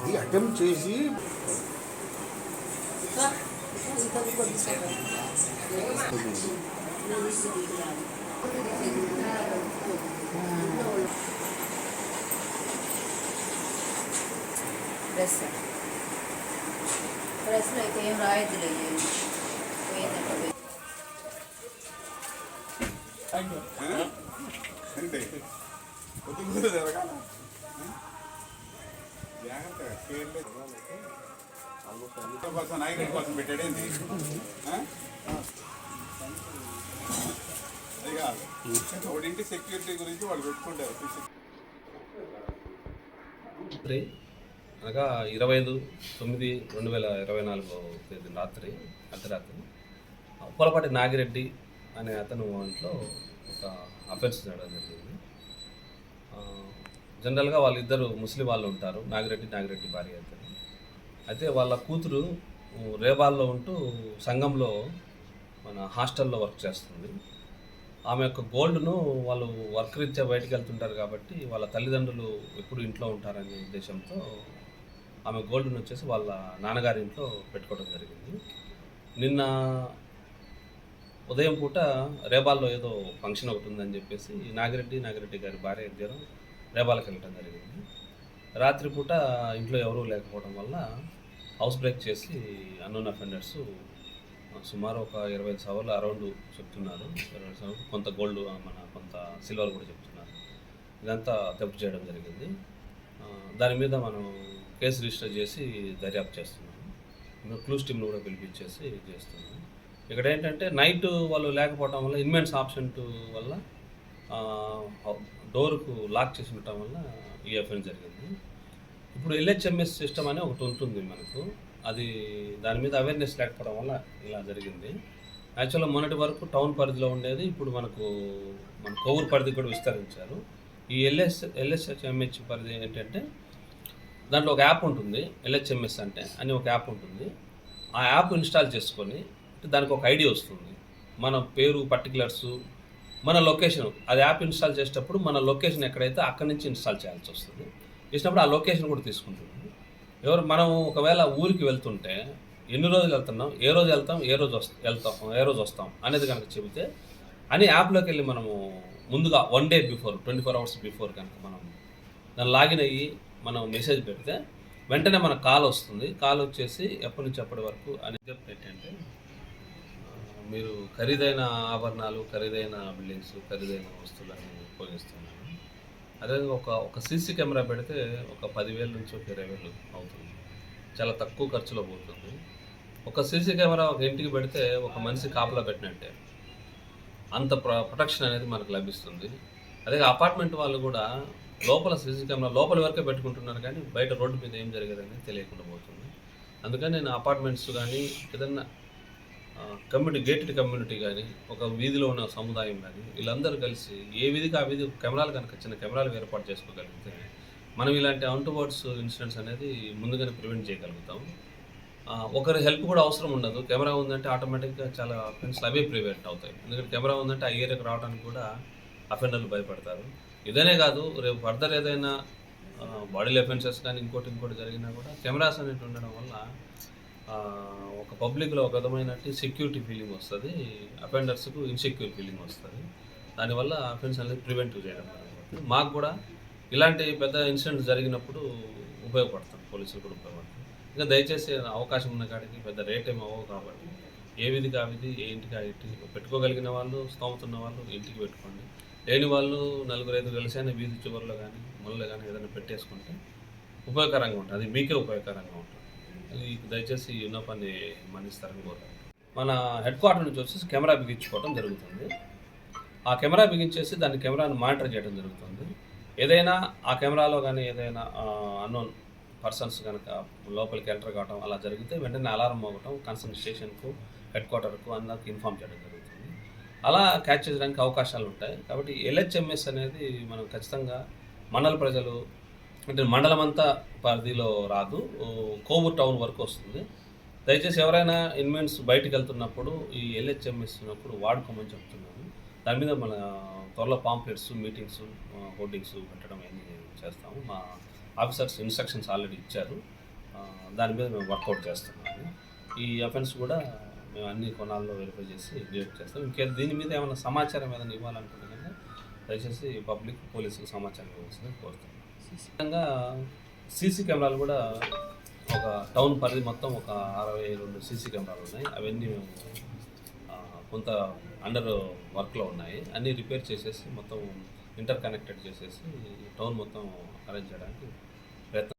ఇది అటెంప్ట్ చేసి Yes, sir. ప్రెస్లో అయితే ఏం రాయద్దులే పోయిందంటే కోసం నాయకుడి కోసం పెట్టాడేంది? అది కాదు. ఒకటింటి సెక్యూరిటీ గురించి వాళ్ళు పెట్టుకుంటారు. అనగా ఇరవై ఐదు తొమ్మిది రెండు వేల ఇరవై నాలుగో తేదీ రాత్రి అర్ధరాత్రి. ఉప్పలపాటి నాగిరెడ్డి అనే అతను ఇంట్లో ఒక అఫెన్స్ జరగడం జరిగింది. జనరల్గా వాళ్ళిద్దరు ముస్లిం వాళ్ళు ఉంటారు నాగిరెడ్డి నాగిరెడ్డి భార్య ఇద్దరు అయితే వాళ్ళ కూతురు రేవాల్లో రేబాల్లో ఉంటూ సంఘంలో మన హాస్టల్లో వర్క్ చేస్తుంది. ఆమె యొక్క గోల్డ్ను వాళ్ళు వర్క్ రీత్యా బయటకు వెళ్తుంటారు కాబట్టి వాళ్ళ తల్లిదండ్రులు ఎప్పుడు ఇంట్లో ఉంటారనే ఉద్దేశంతో ఆమె గోల్డ్ను వచ్చేసి వాళ్ళ నాన్నగారి ఇంట్లో పెట్టుకోవడం జరిగింది. నిన్న ఉదయం పూట రేబాల్లో ఏదో ఫంక్షన్ ఒకటి ఉందని చెప్పేసి నాగిరెడ్డి నాగిరెడ్డి గారి భార్య ఇద్దరు రేబాలకు వెళ్ళటం జరిగింది. రాత్రిపూట ఇంట్లో ఎవరూ లేకపోవడం వల్ల హౌస్ బ్రేక్ చేసి అన్నోన్ అఫెండర్స్ సుమారు ఒక ఇరవై ఐదు సవర్లు అరౌండ్ చెప్తున్నారు. ఇరవై ఐదు సవర్లు కొంత గోల్డ్ మన కొంత సిల్వర్ కూడా చెప్తున్నారు. ఇదంతా తప్పు చేయడం జరిగింది. దాని మీద మనం కేసు రిజిస్టర్ చేసి దర్యాప్తు చేస్తున్నాము క్లూస్ టీమ్ని కూడా పిలిపించేసి చేస్తున్నాము ఇక్కడ ఏంటంటే నైట్ వాళ్ళు లేకపోవడం వల్ల ఇన్మెంట్స్ ఆప్షన్ వల్ల డోర్కు లాక్ చేసి ఉండటం వల్ల ఈ అఫెన్స్ జరిగింది. ఇప్పుడు ఎల్హెచ్ఎంఎస్ సిస్టమ్ అని ఒకటి ఉంటుంది మనకు. అది దాని మీద అవేర్నెస్ లేకపోవడం వల్ల ఇలా జరిగింది. యాక్చువల్గా మొన్నటి వరకు టౌన్ పరిధిలో ఉండేది. ఇప్పుడు మనకు మన కోవూరు పరిధి కూడా విస్తరించారు. ఈ ఎల్ఎస్ ఎల్ఎస్హెచ్ఎంహెచ్ పరిధి ఏంటంటే దాంట్లో ఒక యాప్ ఉంటుంది ఎల్హెచ్ఎంఎస్ అంటే అని ఒక యాప్ ఉంటుంది. ఆ యాప్ ఇన్స్టాల్ చేసుకొని దానికి ఒక ఐడి వస్తుంది. మన పేరు పర్టికులర్స్ మన లొకేషన్ అది యాప్ ఇన్స్టాల్ చేసేటప్పుడు మన లొకేషన్ ఎక్కడైతే అక్కడి నుంచి ఇన్స్టాల్ చేయాల్సి వస్తుంది. చేసినప్పుడు ఆ లొకేషన్ కూడా తీసుకుంటుంది. ఎవరు మనం ఒకవేళ ఊరికి వెళ్తుంటే ఎన్ని రోజులు వెళ్తున్నాం ఏ రోజు వెళ్తాం ఏ రోజు వస్తాం వెళ్తాం ఏ రోజు వస్తాం అనేది కనుక చెబితే అని యాప్లోకి వెళ్ళి మనము ముందుగా one day before twenty four hours before కనుక మనం దాన్ని లాగిన్ అయ్యి మనం మెసేజ్ పెడితే వెంటనే మనకు కాల్ వస్తుంది. కాల్ వచ్చేసి ఎప్పటి నుంచి ఎప్పటి వరకు అని చెప్పి ఏంటంటే మీరు ఖరీదైన ఆభరణాలు ఖరీదైన బిల్డింగ్స్ ఖరీదైన వస్తువులని ఉపయోగిస్తున్నాను అదే ఒక ఒక సీసీ కెమెరా పెడితే ఒక పదివేల నుంచి ఒక ఇరవై వేలు అవుతుంది. చాలా తక్కువ ఖర్చులో పోతుంది. ఒక సీసీ కెమెరా ఒక ఇంటికి పెడితే ఒక మనిషి కాపలా పెట్టినట్టే. అంత ప్ర ప్రొటెక్షన్ అనేది మనకు లభిస్తుంది. అదే అపార్ట్మెంట్ వాళ్ళు కూడా లోపల సీసీ కెమెరా లోపల వరకే పెట్టుకుంటున్నారు కానీ బయట రోడ్డు మీద ఏం జరిగేదని తెలియకుండా పోతుంది. అందుకని నేను అపార్ట్మెంట్స్ కానీ ఏదన్నా కమ్యూనిటీ గేటెడ్ కమ్యూనిటీ కానీ ఒక వీధిలో ఉన్న సముదాయం కానీ వీళ్ళందరూ కలిసి ఏ వీధికి ఆ వీధి కెమెరాలు కనుక చిన్న కెమెరాలు ఏర్పాటు చేసుకోగలిగితే మనం ఇలాంటి అవుట్వర్డ్స్ ఇన్సిడెంట్స్ అనేది ముందుగానే ప్రివెంట్ చేయగలుగుతాం. ఒకరి హెల్ప్ కూడా అవసరం ఉండదు. కెమెరా ఉందంటే ఆటోమేటిక్గా చాలా ఫ్రెండ్స్ అవే ప్రివెంట్ అవుతాయి. ఎందుకంటే కెమెరా ఉందంటే ఆ ఏరియాకి రావడానికి కూడా అఫెండర్లు భయపడతారు. ఇదనే కాదు రేపు ఫర్దర్ ఏదైనా బాడీ అఫెన్సెస్ కానీ ఇంకోటి ఇంకోటి జరిగినా కూడా కెమెరాస్ అనేవి ఉండడం వల్ల ఒక పబ్లిక్లో ఒక విధమైన సెక్యూరిటీ ఫీలింగ్ వస్తుంది అఫెండర్స్కు ఇన్సెక్యూర్ ఫీలింగ్ వస్తుంది. దానివల్ల అఫెన్స్ అనేది ప్రివెంటివ్ చేయడం మాకు కూడా ఇలాంటి పెద్ద ఇన్సిడెంట్స్ జరిగినప్పుడు ఉపయోగపడతాం పోలీసులు కూడా ఉపయోగపడతాం ఇంకా దయచేసి అవకాశం ఉన్న కాడికి పెద్ద రేట్ ఏమి అవ్వవు కాబట్టి ఏ విధి కావిధి ఏ ఇంటికి ఆ పెట్టుకోగలిగిన వాళ్ళు స్తోమతున్న వాళ్ళు ఇంటికి పెట్టుకోండి. లేని వాళ్ళు నలుగురు ఐదు కలిసి వీధి చివరిలో కానీ ముళ్ళలో కానీ ఏదైనా పెట్టేసుకుంటే ఉపయోగకరంగా ఉంటుంది. అది మీకే ఉపయోగకరంగా ఉంటుంది. అది దయచేసి ఈ విన్నపాన్ని మన్నిస్తారని కోరుతాను మన హెడ్ క్వార్టర్ నుంచి వచ్చేసి కెమెరా బిగించుకోవడం జరుగుతుంది. ఆ కెమెరా బిగించేసి దాని కెమెరాను మానిటర్ చేయడం జరుగుతుంది. ఏదైనా ఆ కెమెరాలో కానీ ఏదైనా అన్నోన్ పర్సన్స్ కనుక లోపలికి ఎంటర్ కావడం అలా జరిగితే వెంటనే అలారం మోగటం కన్సర్న్ స్టేషన్కు హెడ్ క్వార్టర్కు అందరికి ఇన్ఫామ్ చేయడం జరుగుతుంది. అలా క్యాచ్ చేయడానికి అవకాశాలు ఉంటాయి. కాబట్టి ఎల్హెచ్ఎంఎస్ అనేది మనం ఖచ్చితంగా మండల ప్రజలు అంటే మండలం అంతా పరిధిలో రాదు. కోవూర్ కోవూరు టౌన్ వరకు వస్తుంది. దయచేసి ఎవరైనా ఇన్వెంట్స్ బయటకు వెళ్తున్నప్పుడు ఈ ఎల్హెచ్ఎంఎస్ ఉన్నప్పుడు వాడుకోమని చెప్తున్నాను. దాని మీద మన త్వరలో పాంప్లెట్స్ మీటింగ్స్ హోర్డింగ్స్ పెట్టడం ఏం చేస్తాము. మా ఆఫీసర్స్ ఇన్స్ట్రక్షన్స్ ఆల్రెడీ ఇచ్చారు. దాని మీద మేము వర్కౌట్ చేస్తున్నాము. ఈ అఫెన్స్ కూడా మేము అన్ని కొనాల్లో వెరిఫై చేసి డిటెక్ట్ చేస్తాం. ఇంకే దీని మీద ఏమైనా సమాచారం ఏదైనా ఇవ్వాలనుకుంటే కనుక దయచేసి పబ్లిక్ పోలీసులకు సమాచారం ఇవ్వాల్సింది కోరుతాం. విధంగా సీసీ కెమెరాలు కూడా ఒక టౌన్ పరిధి మొత్తం ఒక అరవై రెండు సీసీ కెమెరాలు ఉన్నాయి. అవన్నీ మేము కొంత అండర్ వర్క్లో ఉన్నాయి. అన్నీ రిపేర్ చేసేసి మొత్తం ఇంటర్ కనెక్టెడ్ చేసేసి టౌన్ మొత్తం అరేంజ్ చేయడానికి ప్రయత్నం